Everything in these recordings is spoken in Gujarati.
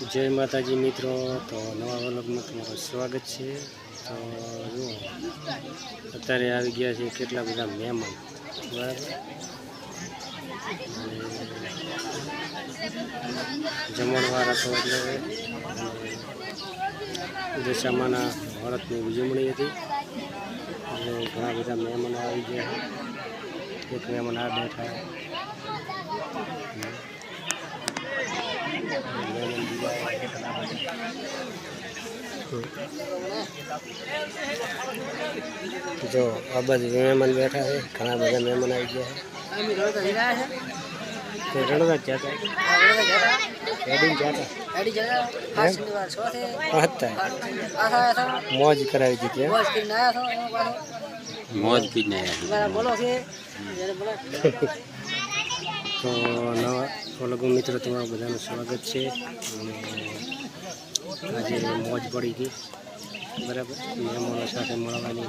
જય માતાજી મિત્રો, તો નવા વ્લોગમાં તમારું સ્વાગત છે. તો જુઓ, અત્યારે આવી ગયા છે કેટલા બધા મહેમાન. બરાબર? અને જમણવાર હતો એટલે દશામાના ભારતની ઉજવણી હતી. એટલે ઘણા બધા મહેમાનો આવી ગયા. એક મહેમાન આ બેઠા. જો આ બધી મહેમાન બેઠા છે. ઘણા બધા મહેમાન આવી ગયા છે. રણવા જ જતા. મોજ કરાવી દીધી? મોજ પીને તો નવા ઓલગો મિત્રો, તમારું બધાનું સ્વાગત છે. આજે મોજ પડી ગઈ. બરાબર? મહેમાનો સાથે મળવાની.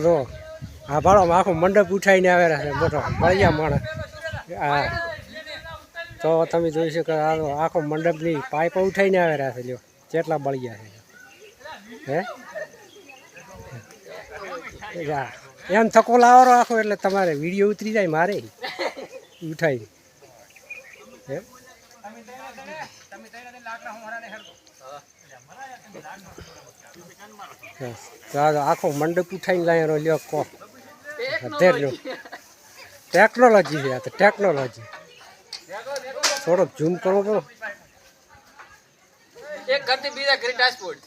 જો, આ ભાડો આખું મંડપ ઉઠાઈને આવેલા છે, મોટો. મળ્યા માણસ. હા. તો તમે જોઈ શકો આખો મંડપની પાઇપ ઉઠાઈને આવેલા છે, લ્યો. કેટલા બળિયા છે. હે? એમ થકો લાવો આખો, એટલે તમારે વીડિયો ઉતરી જાય મારે. ઉઠાઈ હા. તો તો આખો મંડપ ઉઠાઈને લાવ્યો લ્યો કો. લો ટેકનોલોજી છે આ તો ટેકનોલોજી. થોડોક ઝૂમ કરવો પડો. એક ઘરથી બીજા ઘરે ટ્રાન્સપોર્ટ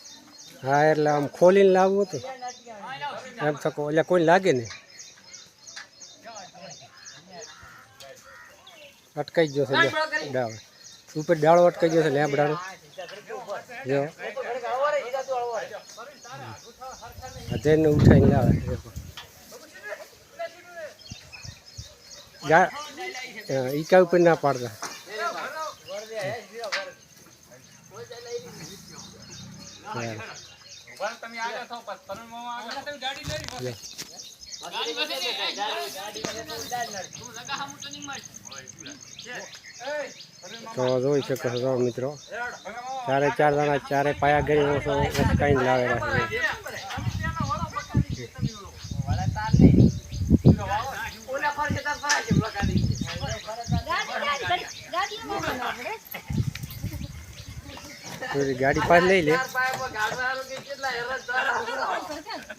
હા એટલે આમ ખોલીને લાવવું હતું. એમ થકો એટલે કોઈ લાગે ને અટકાઈ ગયો છે ડાળો ઉપર ડાળો અટકાઈ ગયો છે લેબડાનો જો હજારને ઉઠાઈને લાવે દેખો. ઈકા ઉપર ના પાડતા ગાડી. તો જોઈ શકો છો મિત્રો. ચારે ચાર જણા ચારે પાયા ગરી ઓછો કઈ લાવેલા છે ગાડી પાસ લઈ લે.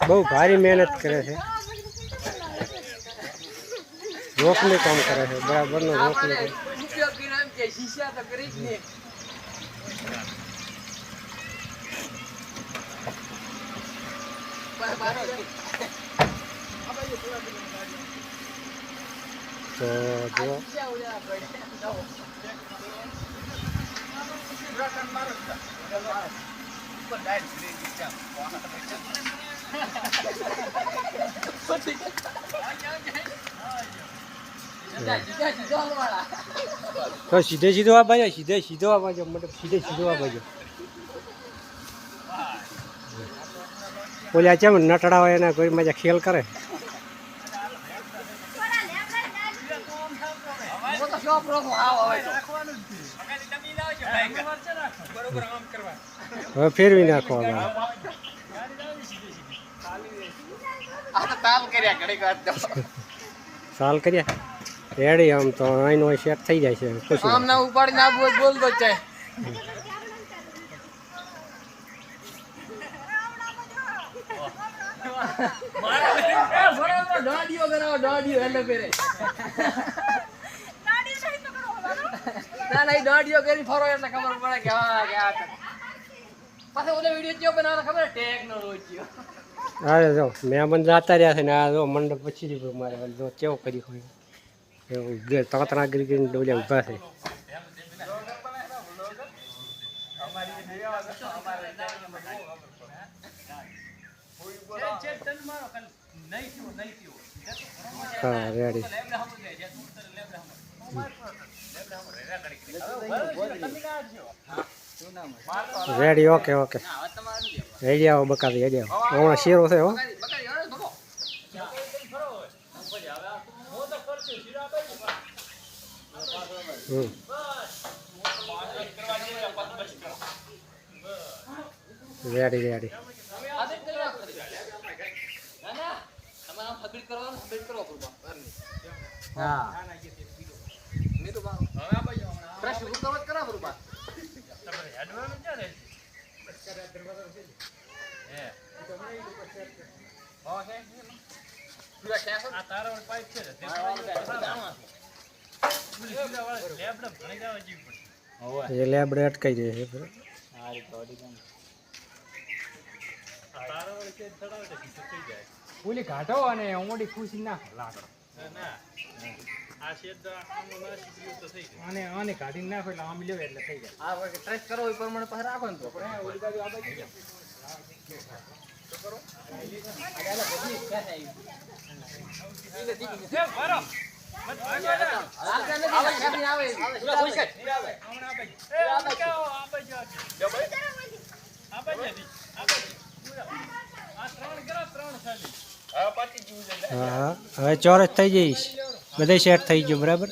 બહુ ભારી મહેનત કરે છે. રોકનું કામ કરે છે બરાબર રોકનું કે શીશા તો જ તો જો. તો સીધે સીધો આ બાજુ સીધે સીધો આ બાજુ મતલબ સીધે સીધો આ બાજુ. બોલ્યા ચેમ નટડા હોય એના કોઈ મજા ખેલ કરે? હવે ફેરવી નાખો હવે. સાલ કર્યા? રેડી આમ તો અહીંનો સેટ થઈ જાય છે ખુશી આમ ના ઉપાડીને ના હોય બોલ દો ચાય ના ના ઈ કરી ફરો એટલે ખબર પડે કે હા કે આ પાછો ઓલો વીડિયો ચેવો બનાવવાનો ખબર ટેકનોલોજી અરે જો મહેમાન જાતા રહ્યા છે ને આ જો મંડપ પછી મારે જો કેવો કરી હોય. એવું ગે તોતરા ગીરી ગીરીને ડોલ્યા ઊભા છે. હા, ready. Ready, okay okay. Ready આવો બકાવી રેડી આવો. હમણાં શેરો છે હો બકારી હવે ધોકો. હમ રેડી રેડી આદત કરી રાખો. ના ના તમારે આમ submit કરવાનું submit કરો રેડી હા. મેં તો બાર- Fresh એ લેબડે અટકાઈ દે છે પૂલી કાઢો અને ઓમડી ખુશી ના લાકડો અને આને કાઢીને નાખો એટલે આમ લ્યો એટલે થઈ જાય આ વખતે trace કરો એ પ્રમાણે પાછા રાખો ને તો. આગળ નથી, ક્યાંથી આવે? પૂરા ખુશ કર. હા હા હવે ચોરસ થઈ જઈશ. બધે સેટ થઈ ગયું બરાબર?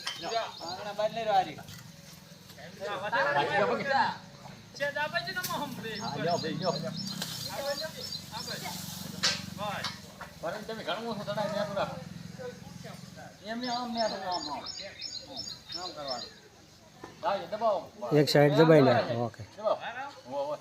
ઘણું એક સાઈડ દબાઈ લે. ઓકે. દબાવો.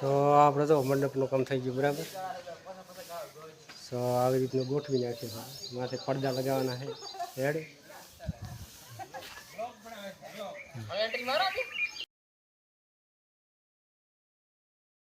તો. આપણે તો મંડપનું કામ થઈ ગયું બરાબર? તો આવી રીતનું ગોઠવી નાખ્યું છે. માથે પડદા લગાવવાના છે. રેડી